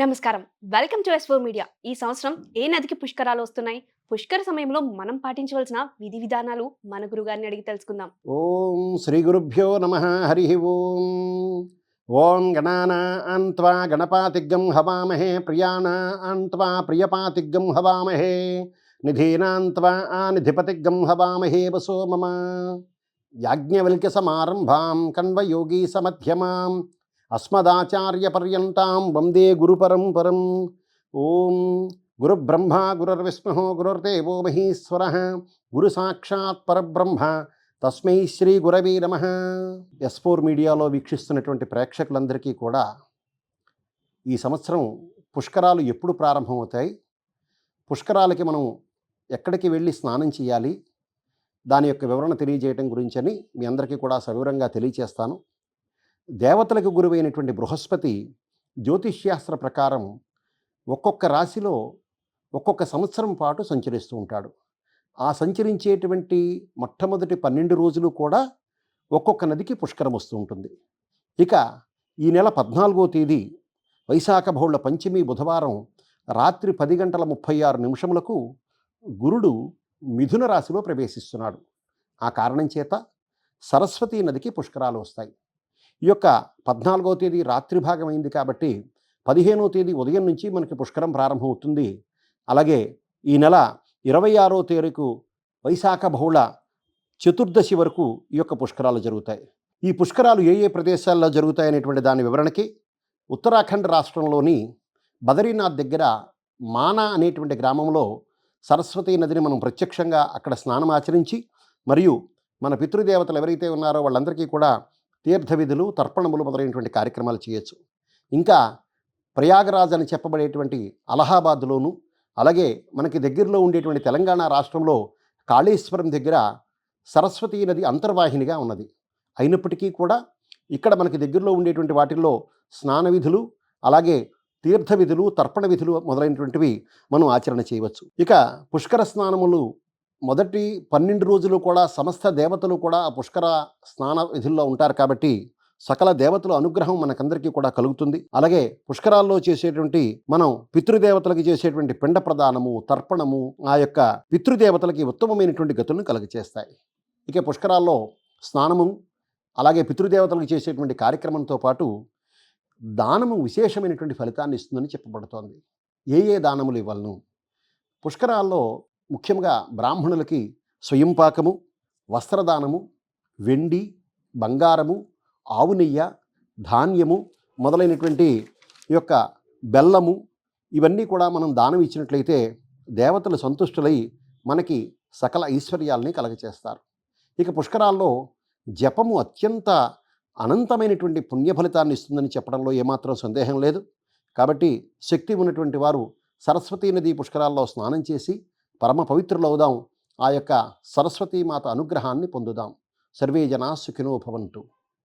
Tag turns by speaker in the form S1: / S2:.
S1: నమస్కారం welcome to ఎస్ఫోర్ media ఈ సంవత్సరం ఏ నదికి పుష్కరాలు వస్తున్నాయి పుష్కర సమయంలో మనం పాటించవలసిన విధి విధానాలు మన గురువు గారిని అడిగి తెలుసుకుందాం
S2: ఓం శ్రీ గురుభ్యో నమ హరి ఓం ఓం గణానా అంత్వా గణపాతిగ్గం హవామహే ప్రియాణా అంత్వా ప్రియపాతిగ్గం హవామహే నిధీనాంత్వా ఆ నిధిపతిగ్గం హవామహే వసో మమ యాజ్ఞవల్క్య సమారంభాం కణ్వయోగీ సమధ్యమాం అస్మదాచార్యపర్యంతం వందే పరంపరం ఓం గురుబ్రహ్మ గురుర్విష్ణు గురుర్దేవో మహేశ్వర గురు సాక్షాత్ పరబ్రహ్మ తస్మై శ్రీ గురవీ నమ ఎస్ ఫోర్ మీడియాలో వీక్షిస్తున్నటువంటి ప్రేక్షకులందరికీ కూడా ఈ సంవత్సరం పుష్కరాలు ఎప్పుడు ప్రారంభమవుతాయి పుష్కరాలకి మనం ఎక్కడికి వెళ్ళి స్నానం చేయాలి దాని యొక్క వివరణ తెలియజేయడం గురించని మీ అందరికీ కూడా సవివరంగా తెలియచేస్తాను దేవతలకు గురువైనటువంటి బృహస్పతి జ్యోతిష్శాస్త్ర ప్రకారం ఒక్కొక్క రాశిలో ఒక్కొక్క సంవత్సరం పాటు సంచరిస్తూ ఉంటాడు ఆ సంచరించేటువంటి మొట్టమొదటి పన్నెండు రోజులు కూడా ఒక్కొక్క నదికి పుష్కరం వస్తూ ఉంటుంది ఇక ఈ నెల పద్నాలుగో తేదీ వైశాఖ బహుళ పంచమి బుధవారం రాత్రి పది గంటల ముప్పై ఆరు నిమిషములకు గురుడు మిథున రాశిలో ప్రవేశిస్తున్నాడు ఆ కారణం చేత సరస్వతీ నదికి పుష్కరాలు వస్తాయి ఈ యొక్క పద్నాలుగో తేదీ రాత్రి భాగం అయింది కాబట్టి పదిహేనో తేదీ ఉదయం నుంచి మనకి పుష్కరం ప్రారంభమవుతుంది అలాగే ఈ నెల ఇరవై ఆరో తేదీకు వైశాఖ బహుళ చతుర్దశి వరకు ఈ యొక్క పుష్కరాలు జరుగుతాయి ఈ పుష్కరాలు ఏ ఏ ప్రదేశాల్లో జరుగుతాయి అనేటువంటి దాని వివరణకి ఉత్తరాఖండ్ రాష్ట్రంలోని బదరీనాథ్ దగ్గర మానా అనేటువంటి గ్రామంలో సరస్వతీ నదిని మనం ప్రత్యక్షంగా అక్కడ స్నానం ఆచరించి మరియు మన పితృదేవతలు ఎవరైతే ఉన్నారో వాళ్ళందరికీ కూడా తీర్థ విధులు తర్పణములు మొదలైనటువంటి కార్యక్రమాలు చేయొచ్చు ఇంకా ప్రయాగరాజ్ అని చెప్పబడేటువంటి అలహాబాద్లోను అలాగే మనకి దగ్గరలో ఉండేటువంటి తెలంగాణ రాష్ట్రంలో కాళేశ్వరం దగ్గర సరస్వతీ నది అంతర్వాహినిగా ఉన్నది అయినప్పటికీ కూడా ఇక్కడ మనకి దగ్గరలో ఉండేటువంటి వాటిల్లో స్నాన విధులు అలాగే తీర్థ విధులు తర్పణ విధులు మొదలైనటువంటివి మనం ఆచరణ చేయవచ్చు ఇక పుష్కర స్నానములు మొదటి పన్నెండు రోజులు కూడా సమస్త దేవతలు కూడా ఆ పుష్కర స్నాన విధుల్లో ఉంటారు కాబట్టి సకల దేవతల అనుగ్రహం మనకందరికీ కూడా కలుగుతుంది అలాగే పుష్కరాల్లో చేసేటువంటి మనం పితృదేవతలకి చేసేటువంటి పిండ ప్రదానము తర్పణము ఆ యొక్క పితృదేవతలకి ఉత్తమమైనటువంటి గతులను కలుగచేస్తాయి ఇక పుష్కరాల్లో స్నానము అలాగే పితృదేవతలకు చేసేటువంటి కార్యక్రమంతో పాటు దానము విశేషమైనటువంటి ఫలితాన్ని ఇస్తుందని చెప్పబడుతోంది ఏ ఏ దానములు ఇవ్వలను పుష్కరాల్లో ముఖ్యంగా బ్రాహ్మణులకి స్వయంపాకము వస్త్రదానము వెండి బంగారము ఆవు నెయ్య ధాన్యము మొదలైనటువంటి యొక్క బెల్లము ఇవన్నీ కూడా మనం దానం ఇచ్చినట్లయితే దేవతలు సంతుష్టులై మనకి సకల ఐశ్వర్యాలని కలగచేస్తారు ఇక పుష్కరాల్లో జపము అత్యంత అనంతమైనటువంటి పుణ్యఫలితాన్ని ఇస్తుందని చెప్పడంలో ఏమాత్రం సందేహం లేదు కాబట్టి శక్తి ఉన్నటువంటి వారు సరస్వతీ నది పుష్కరాల్లో స్నానం చేసి పరమ పవిత్రులవుదాం ఆ యొక్క సరస్వతీమాత అనుగ్రహాన్ని పొందుదాం సర్వే జనా సుఖినో భవంతు